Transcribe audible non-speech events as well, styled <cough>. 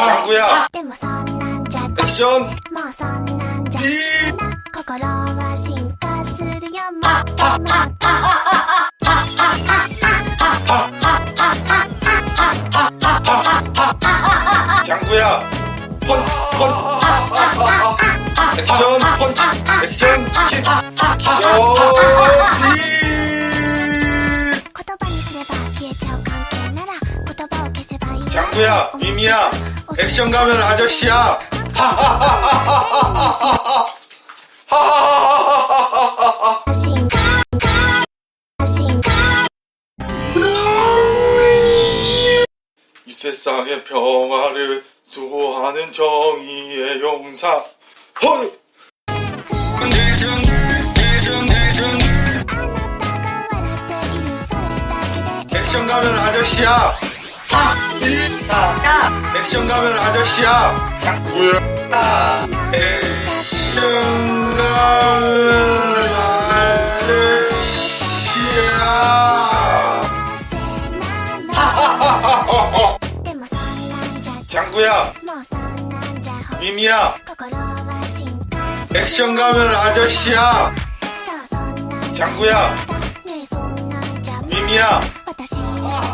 방구야 액션. 이. 장구야. 액션. 액션. 장구야 미미야. 액션 가면 아저씨야. <laughs> 이 세상의 평화를 수호하는 정의의 용사. 헐! 액션 가면 아저씨야. 하! 이! 사! 액션 가면 아저씨야. 자꾸야. 아, 액션 가면 아저씨야 장구야. 미미야. 액션 가면 아저씨야. 장구야. 미미야. 아.